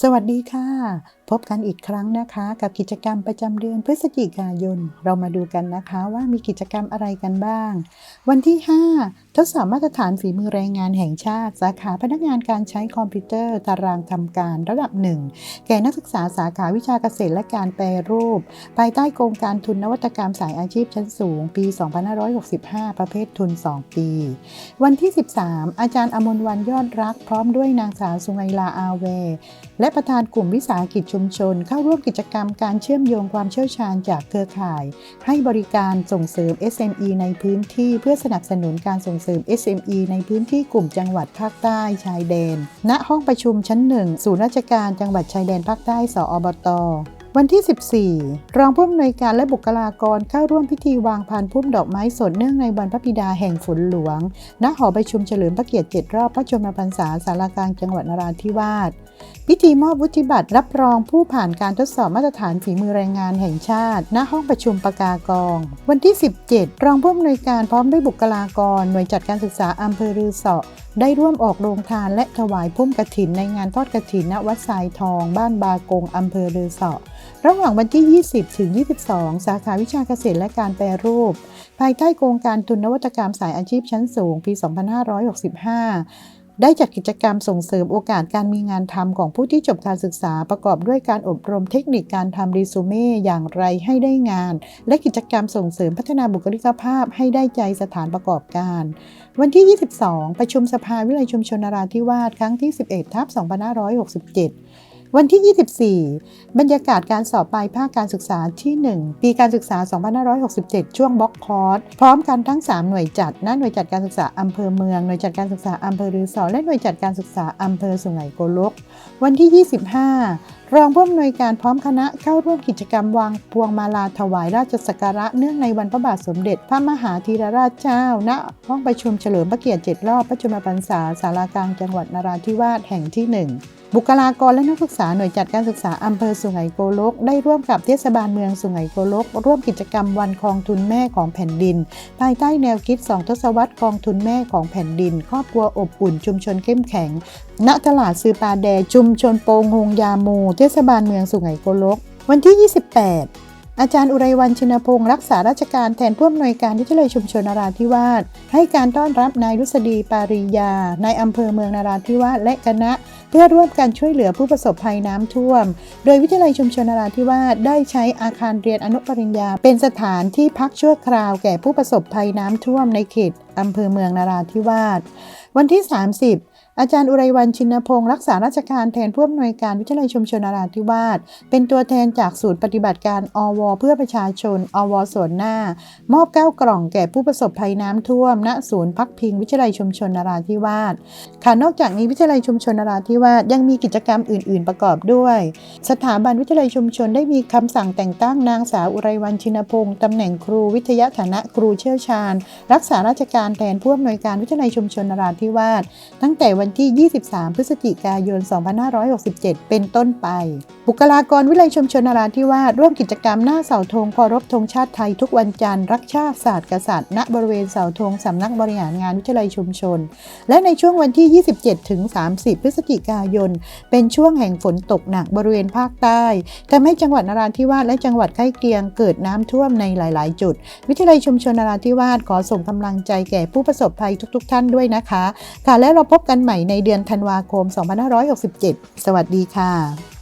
สวัสดีค่ะ พบกันอีกครั้งนะคะ กับกิจกรรมประจำเดือนพฤศจิกายน เรามาดูกันนะคะว่ามีกิจกรรมอะไรกันบ้าง วันที่ 5 ทดสอบมาตรฐานฝีมือแรงงานแห่งชาติ สาขาพนักงานการใช้คอมพิวเตอร์ ตารางทำการระดับหนึ่งแก่นักศึกษาสาขาวิชาเกษตรและการแปรรูป ภายใต้โครงการทุนนวัตกรรมสายอาชีพชั้นสูง ปี 2565 ประเภททุน 2 ปี วันที่ 13 อาจารย์อมนวันยอดรัก พร้อมด้วยนางสาวสุไงลาอาเว และประธานกลุ่มวิสาหกิจชุมชน เข้าร่วมกิจกรรมการเชื่อมโยงความเชี่ยวชาญจากเครือข่าย ให้บริการส่งเสริม SME ในพื้นที่เพื่อสนับสนุนการส่งเสริม SME ในพื้นที่กลุ่มจังหวัดภาคใต้ชายแดน ณห้องประชุมชั้นหนึ่งศูนย์ราชการจังหวัดชายแดนภาคใต้สอบต วันที่ 14 รองผู้อำนวยการและบุคลากรเข้าร่วมพิธีวางพานพุ่มดอกไม้สดเนื่องในวันพระบิดาแห่งฝนหลวง ณ หอประชุมเฉลิมพระเกียรติ7รอบพระชนมพรรษาสารกลางจังหวัดนราธิวาส พิธีมอบวุฒิบัตรรับรองผู้ผ่านการทดสอบมาตรฐานฝีมือแรงงานแห่งชาติ ณ ห้องประชุมปากากอง วันที่ 17 รองผู้อำนวยการพร้อมด้วยบุคลากร หน่วยจัดการศึกษาอำเภอรือเสาะได้ร่วมออกโรงทานและถวายพุ่มกระถินในงานทอดกระถินณวัดทรายทอง บ้านบากงอำเภอรือเสาะระหว่างวันที่ 20 ถึง 22 สาขาวิชาเกษตรและการแปรรูป ภายใต้โครงการทุนนวัตกรรมสายอาชีพชั้นสูง ปี 2565ได้จัดกิจกรรมส่งเสริมโอกาสการมีงานทำของผู้ที่จบการศึกษาประกอบด้วยการอบรมเทคนิคการทำรีสูเม่อย่างไรให้ได้งาน และกิจกรรมส่งเสริมพัฒนาบุคลิกภาพให้ได้ใจสถานประกอบการ วันที่ 22 ประชุมสภาวิเลยชุมชนนราธิวาสครั้งที่ 11 ทับ2567 วันที่ 24 บรรยากาศการสอบปลายภาคการศึกษาที่ 1 ปีการศึกษา 2567 ช่วงบล็อกคอร์ส พร้อมกันทั้ง 3 หน่วยจัดนะหน่วยจัดการศึกษาอำเภอเมือง หน่วยจัดการศึกษาอำเภอรือสอและหน่วยจัดการศึกษาอำเภอสุไหงโกลก วันที่ 25 รองผู้อำนวยการพร้อมคณะเข้าร่วมกิจกรรมวางพวงมาลาถวายราชสักการะเนื่องในวันพระบาทสมเด็จ พระมหาธีรราชเจ้า ณ ห้องประชุมเฉลิมพระเกียรติ7รอบพระชนมพรรษาสารากลางจังหวัดนราธิวาสแห่งที่ 1 บุคลากรและนักศึกษาหน่วยจัดการศึกษาอำเภอสุไหงโกลก ได้ร่วมกับเทศบาลเมืองสุไหงโกลก ร่วมกิจกรรมวันคลองทุนแม่ของแผ่นดิน ภายใต้แนวคิด 2 ทศวรรษกองทุนแม่ของแผ่นดิน ครอบครัวอบอุ่นชุมชนเข้มแข็ง ณตลาดซือปาแดชุมชนโปงฮงยามูเทศบาลเมืองสุไหงโกลก วันที่ 28 อาจารย์อุไรวันชินพงศ์รักษาราชการแทนผู้อำนวยการวิทยาลัยชุมชนนราธิวาสให้การต้อนรับนายรุษฎีปาริยาในายอำเภอเมืองนราธิวาสและคณะเพื่อร่วมกันช่วยเหลือผู้ประสบภัยน้ำท่วม โดยวิทยาลัยชุมชนนราธิวาสได้ใช้อาคารเรียนอนุปริญญา เป็นสถานที่พักชั่วคราวแก่ผู้ประสบภัยน้ำท่วมในเขตอำเภอเมืองนราธิวาส วันที่ 30 อาจารย์อุไรวันชินพงศ์รักษาราชการแทนผู้อำนวยการวิทยาลัยชุมชนนราธิวาสเป็นตัวแทนจากศูนย์ปฏิบัติการอว เพื่อประชาชน อวส่วนหน้า มอบเก้ากล่องแก่ผู้ประสบภัยน้ำท่วม ณศูนย์พักพิงวิทยาลัยชุมชนนราธิวาสค่ะนอกจากนี้วิทยาลัยชุมชนนราธิวาสยังมีกิจกรรมอื่น ๆ ประกอบด้วย สถาบันวิทยาลัยชุมชนได้มีคำสั่งแต่งตั้งนางสาวอุไรวันชินพงศ์ตำแหน่งครูวิทยาฐานะครูเชี่ยวชาญ รักษาราชการแทนผู้อำนวยการวิทยาลัยชุมชนนราธิวาสตั้งแต่วันที่ 23 พฤศจิกายน 2567 เป็นต้นไป บุคลากรวิทยาลัยชุมชนนราธิวาสร่วมกิจกรรมหน้าเสาธงเคารพธงชาติไทยทุกวันจันทร์รักชาติศาสตร์กษัตริย์ณบริเวณเสาธงสำนักบริหารงานวิทยาลัยชุมชน และในช่วงวันที่ 27 ถึง 30 พฤศจิกายน เป็นช่วงแห่งฝนตกหนักบริเวณภาคใต้ทำให้จังหวัดนราธิวาสและจังหวัดใกล้เคียงเกิดน้ำท่วมในหลาย ๆ จุด วิทยาลัยชุมชนนราธิวาสขอส่งกำลังใจแก่ผู้ประสบภัยทุก ๆ ท่านด้วยนะคะ ค่ะและเราพบกันใหมใหม่ในเดือนธันวาคม 2567 สวัสดีค่ะ